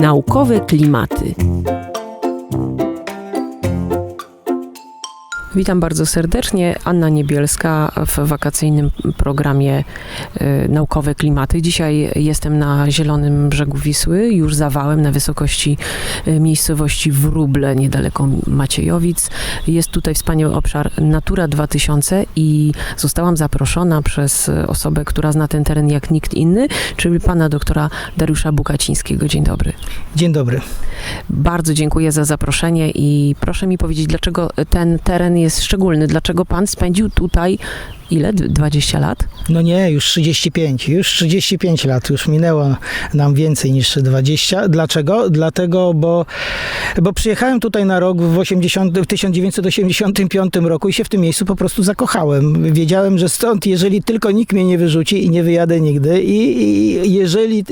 Naukowe klimaty. Witam bardzo serdecznie. Anna Niebielska w wakacyjnym programie y, Naukowe Klimaty. Dzisiaj jestem na zielonym brzegu Wisły, już zawałem na wysokości y, miejscowości Wróble, niedaleko Maciejowic. Jest tutaj wspaniały obszar Natura 2000 i zostałam zaproszona przez osobę, która zna ten teren jak nikt inny, czyli pana doktora Dariusza Bukacińskiego. Dzień dobry. Dzień dobry. Bardzo dziękuję za zaproszenie i proszę mi powiedzieć, dlaczego ten teren jest szczególny? Dlaczego pan spędził tutaj ile? D- 20 lat? No nie, już 35. Już 35 lat. Już minęło nam więcej niż 20. Dlaczego? Dlatego, bo, bo przyjechałem tutaj na rok w, 80, w 1985 roku i się w tym miejscu po prostu zakochałem. Wiedziałem, że stąd, jeżeli tylko nikt mnie nie wyrzuci i nie wyjadę nigdy i, i jeżeli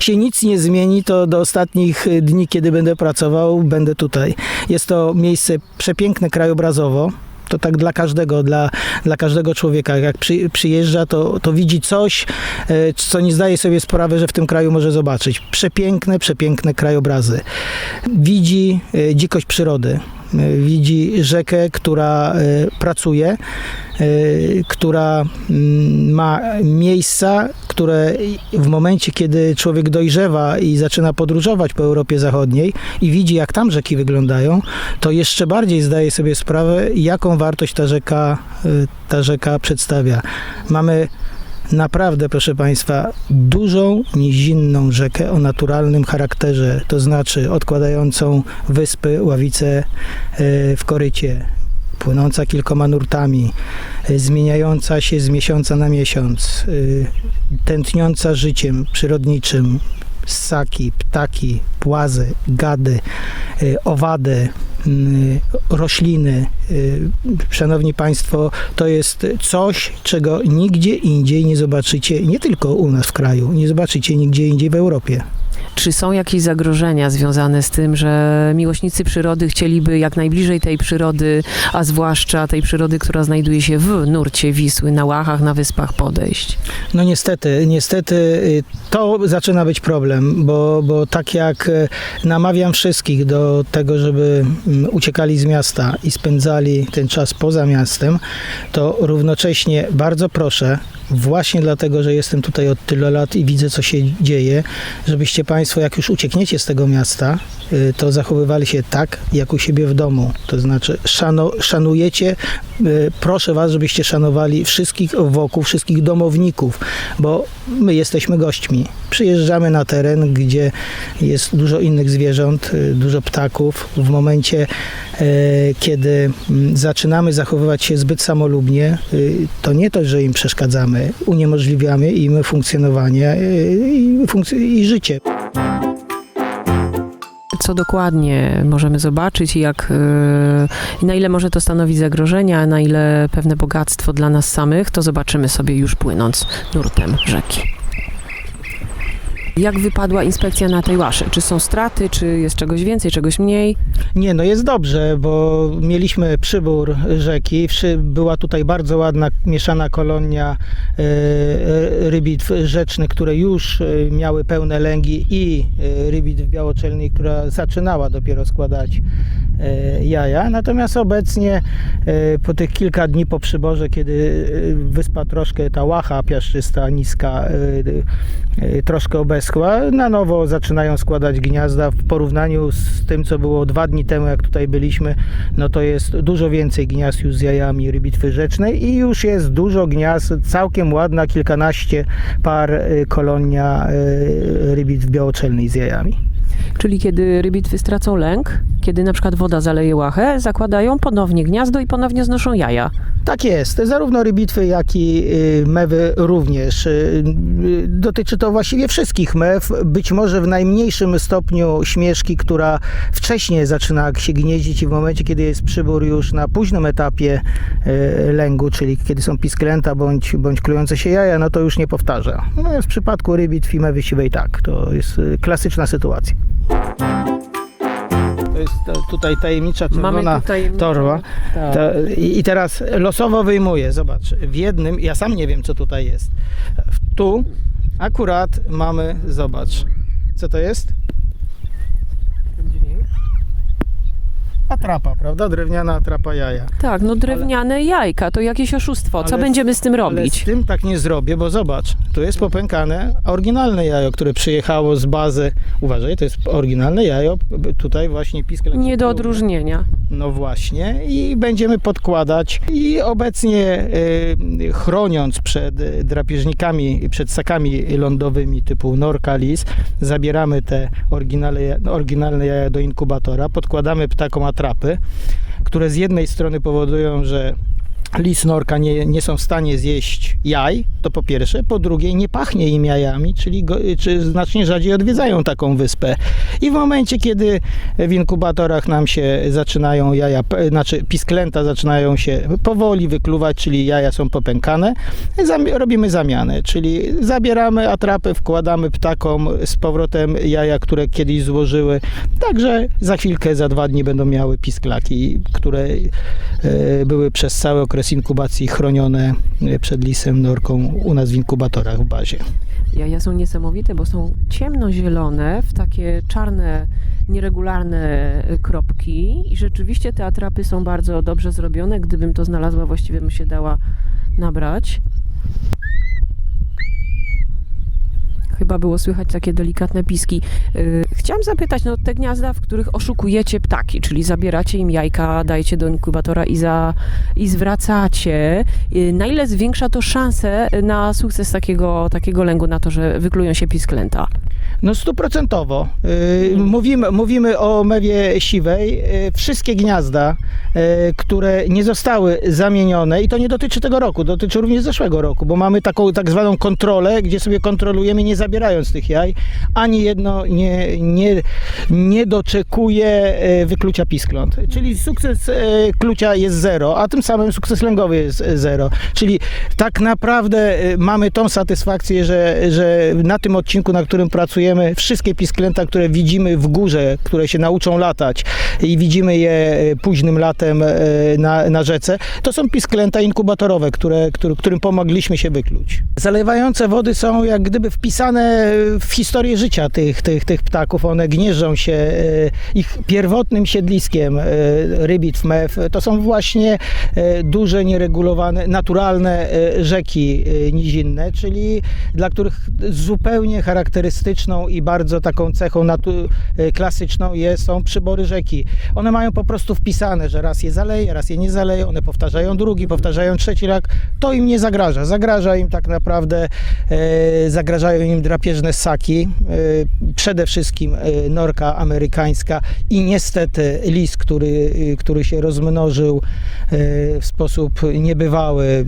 się nic nie zmieni, to do ostatnich dni, kiedy będę pracował, będę tutaj. Jest to miejsce przepiękne krajobrazowo. To tak dla każdego, dla, dla każdego człowieka. Jak przy, przyjeżdża, to, to widzi coś, e, co nie zdaje sobie sprawy, że w tym kraju może zobaczyć. Przepiękne, przepiękne krajobrazy. Widzi e, dzikość przyrody. E, Widzi rzekę, która e, pracuje, e, która mm, ma miejsca, które w momencie, kiedy człowiek dojrzewa i zaczyna podróżować po Europie Zachodniej i widzi, jak tam rzeki wyglądają, to jeszcze bardziej zdaje sobie sprawę, jaką wartość ta rzeka, ta rzeka przedstawia. Mamy naprawdę, proszę Państwa, dużą nizinną rzekę o naturalnym charakterze, to znaczy odkładającą wyspy, ławice y, w korycie, płynąca kilkoma nurtami, y, zmieniająca się z miesiąca na miesiąc, y, tętniąca życiem przyrodniczym, ssaki, ptaki, płazy, gady, owady, rośliny. Y, Szanowni Państwo, to jest coś, czego nigdzie indziej nie zobaczycie, nie tylko u nas w kraju, nie zobaczycie nigdzie indziej w Europie. Czy są jakieś zagrożenia związane z tym, że miłośnicy przyrody chcieliby jak najbliżej tej przyrody, a zwłaszcza tej przyrody, która znajduje się w nurcie Wisły, na Łachach, na wyspach podejść? No niestety, niestety y, to zaczyna być problem, bo, bo tak jak y, namawiam wszystkich do tego, żeby mm, uciekali z miasta i spędzali ten czas poza miastem, to równocześnie bardzo proszę, właśnie dlatego, że jestem tutaj od tylu lat i widzę, co się dzieje, żebyście Państwo, jak już uciekniecie z tego miasta, to zachowywali się tak, jak u siebie w domu. To znaczy, szano, szanujecie, y, proszę Was, żebyście szanowali wszystkich wokół, wszystkich domowników, bo my jesteśmy gośćmi. Przyjeżdżamy na teren, gdzie jest dużo innych zwierząt, y, dużo ptaków. W momencie, y, kiedy mm, zaczynamy zachowywać się zbyt samolubnie, y, to nie to, że im przeszkadzamy, uniemożliwiamy im funkcjonowanie y, i, funkc- i życie. Co dokładnie możemy zobaczyć i jak, i na ile może to stanowić zagrożenia, na ile pewne bogactwo dla nas samych, to zobaczymy sobie już płynąc nurtem rzeki. Jak wypadła inspekcja na tej łaszy? Czy są straty, czy jest czegoś więcej, czegoś mniej? Nie, no jest dobrze, bo mieliśmy przybór rzeki. Była tutaj bardzo ładna, mieszana kolonia e, e, rybitw rzecznych, które już e, miały pełne lęgi i rybitw białoczelnej, która zaczynała dopiero składać jaja. Natomiast obecnie po tych kilka dni po przyborze, kiedy wyspa troszkę, ta łacha piaszczysta, niska, troszkę obeschła, na nowo zaczynają składać gniazda w porównaniu z tym, co było dwa dni temu, jak tutaj byliśmy, no to jest dużo więcej gniazd już z jajami rybitwy rzecznej i już jest dużo gniazd, całkiem ładna, kilkanaście par y, kolonia y, rybitw białoczelnej z jajami. Czyli kiedy rybitwy stracą lęk, kiedy na przykład woda zaleje łachę, zakładają ponownie gniazdo i ponownie znoszą jaja. Tak jest, zarówno rybitwy, jak i y, mewy również. Y, y, Dotyczy to właściwie wszystkich mew, być może w najmniejszym stopniu śmieszki, która wcześniej zaczyna się gnieździć i w momencie, kiedy jest przybór już na późnym etapie lęgu, czyli kiedy są pisklęta bądź, bądź klujące się jaja, no to już nie powtarza. No, w przypadku rybitw i mewy siwej tak, to jest klasyczna sytuacja. To jest to, tutaj tajemnicza czerwona tutaj torba. Tak. To, i, I teraz losowo wyjmuję, zobacz. W jednym, ja sam nie wiem co tutaj jest. Tu akurat mamy, zobacz. Co to jest? Atrapa, prawda? Drewniana atrapa jaja. Tak, no drewniane jajka, to jakieś oszustwo. Co Ale- będziemy z tym Ale robić? z tym tak nie zrobię, bo zobacz, tu jest popękane oryginalne jajo, które przyjechało z bazy. Uważaj, to jest oryginalne jajo, tutaj właśnie piskel. Nie do odróżnienia. No właśnie. I będziemy podkładać. I obecnie y, chroniąc przed drapieżnikami, przed ssakami lądowymi typu Norka Lis, zabieramy te oryginalne, oryginalne jaja do inkubatora, podkładamy ptakom atrapy, które z jednej strony powodują, że lis norka nie, nie są w stanie zjeść jaj, to po pierwsze, po drugie nie pachnie im jajami, czyli go, czy znacznie rzadziej odwiedzają taką wyspę. I w momencie, kiedy w inkubatorach nam się zaczynają jaja, znaczy pisklęta zaczynają się powoli wykluwać, czyli jaja są popękane, robimy zamianę, czyli zabieramy atrapę, wkładamy ptakom z powrotem jaja, które kiedyś złożyły, także za chwilkę, za dwa dni będą miały pisklaki, które e, były przez cały okres inkubacji chronione e, przed lisem norką u nas w inkubatorach w bazie. Jaja są niesamowite, bo są ciemnozielone w takie czarne, nieregularne y, kropki i rzeczywiście te atrapy są bardzo dobrze zrobione. Gdybym to znalazła, właściwie bym się dała nabrać. Chyba było słychać takie delikatne piski. Yy, Chciałam zapytać, no te gniazda, w których oszukujecie ptaki, czyli zabieracie im jajka, dajecie do inkubatora i, za, i zwracacie, yy, na ile zwiększa to szanse na sukces takiego, takiego lęgu, na to, że wyklują się pisklęta? No stuprocentowo. Yy, Mówimy, mówimy o mewie siwej. Yy, Wszystkie gniazda, yy, które nie zostały zamienione, i to nie dotyczy tego roku, dotyczy również zeszłego roku, bo mamy taką tak zwaną kontrolę, gdzie sobie kontrolujemy, nie zabierając tych jaj, ani jedno nie, nie, nie doczekuje wyklucia piskląt. Czyli sukces klucia jest zero, a tym samym sukces lęgowy jest zero. Czyli tak naprawdę mamy tą satysfakcję, że, że na tym odcinku, na którym pracujemy, wszystkie pisklęta, które widzimy w górze, które się nauczą latać i widzimy je e, późnym latem e, na, na rzece, to są pisklęta inkubatorowe, które, który, którym pomogliśmy się wykluć. Zalewające wody są jak gdyby wpisane w historię życia tych, tych, tych ptaków. One gnieżdżą się, e, ich pierwotnym siedliskiem e, rybit, mew, to są właśnie duże, nieregulowane, naturalne rzeki nizinne, czyli dla których zupełnie charakterystyczną i bardzo taką cechą e, klasyczną jest, są przybory rzeki. One mają po prostu wpisane, że raz je zaleje, raz je nie zaleje, one powtarzają drugi, powtarzają trzeci rak. To im nie zagraża. Zagraża im tak naprawdę, e, zagrażają im drapieżne ssaki, e, przede wszystkim e, norka amerykańska i niestety lis, który, e, który się rozmnożył e, w sposób niebywały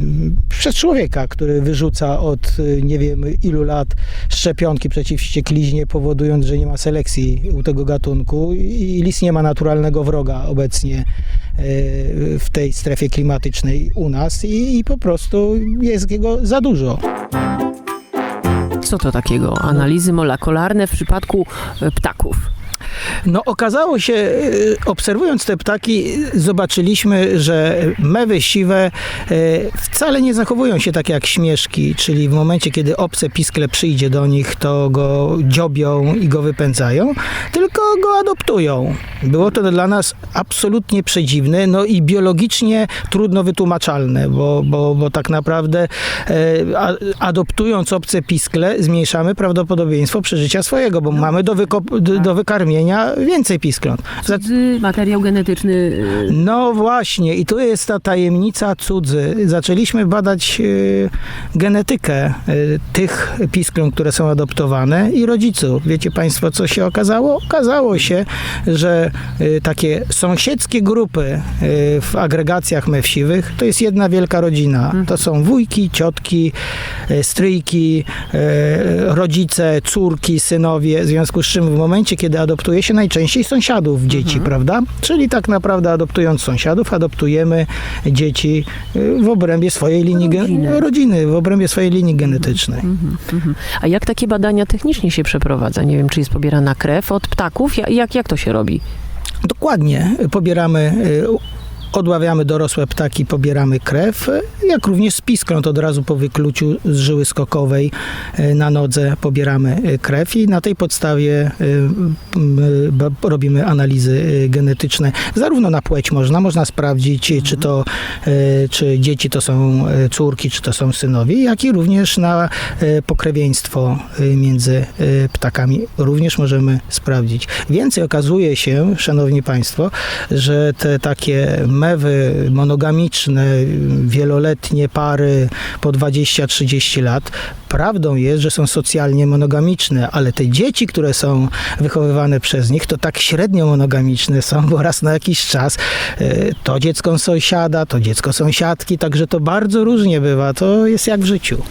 przez człowieka, który wyrzuca od nie wiem ilu lat szczepionki przeciw wściekliźnie, powodując, że nie ma selekcji u tego gatunku i lis nie ma naturalnego wroga obecnie e, w tej strefie klimatycznej u nas i, i po prostu jest jego za dużo. Co to takiego? Analizy molekularne w przypadku e, ptaków. No okazało się, y, obserwując te ptaki, zobaczyliśmy, że mewy siwe y, wcale nie zachowują się tak jak śmieszki, czyli w momencie, kiedy obce piskle przyjdzie do nich, to go dziobią i go wypędzają, tylko go adoptują. Było to dla nas absolutnie przedziwne, no i biologicznie trudno wytłumaczalne, bo, bo, bo tak naprawdę e, adoptując obce piskle, zmniejszamy prawdopodobieństwo przeżycia swojego, bo mamy do, do, do wykarmienia więcej piskląt. Za- materiał genetyczny y, no właśnie, i tu jest ta tajemnica cudzy. Zaczęliśmy badać e, genetykę e, tych piskląt, które są adoptowane i rodziców. Wiecie Państwo, co się okazało? Okazało się, że takie sąsiedzkie grupy w agregacjach mewsiwych to jest jedna wielka rodzina. To są wujki, ciotki, stryjki, rodzice, córki, synowie, w związku z czym w momencie, kiedy adoptuje się najczęściej sąsiadów dzieci, prawda? Czyli tak naprawdę adoptując sąsiadów, adoptujemy dzieci y, w obrębie swojej linii Rodziny. rodziny, w obrębie swojej linii genetycznej. A jak takie badania technicznie się przeprowadza? Nie wiem, czy jest pobierana krew od ptaków? Ja- Jak, jak to się robi? Dokładnie. Pobieramy y, odławiamy dorosłe ptaki, pobieramy krew, jak również z piskląt od razu po wykluciu z żyły skokowej e, na nodze pobieramy e, krew i na tej podstawie e, robimy analizy genetyczne. Zarówno na płeć można, można sprawdzić, e, czy to czy dzieci to są córki, czy to są synowie, jak i również na pokrewieństwo między ptakami również możemy sprawdzić. Więcej okazuje się, szanowni państwo, że te takie mewy monogamiczne, wieloletnie pary po 20-30 lat, prawdą jest, że są socjalnie monogamiczne, ale te dzieci, które są wychowywane przez nich, to tak średnio monogamiczne są, bo raz na jakiś czas e, to dziecko sąsiada, to dziecko sąsiadki, także to bardzo różnie bywa, to jest jak w życiu.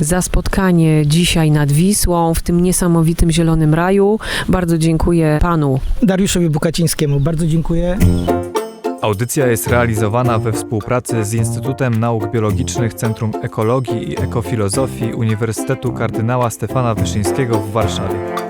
Za spotkanie dzisiaj nad Wisłą w tym niesamowitym zielonym raju. Bardzo dziękuję panu Dariuszowi Bukacińskiemu bardzo dziękuję. Audycja jest realizowana we współpracy z Instytutem Nauk Biologicznych Centrum Ekologii i Ekofilozofii Uniwersytetu Kardynała Stefana Wyszyńskiego w Warszawie.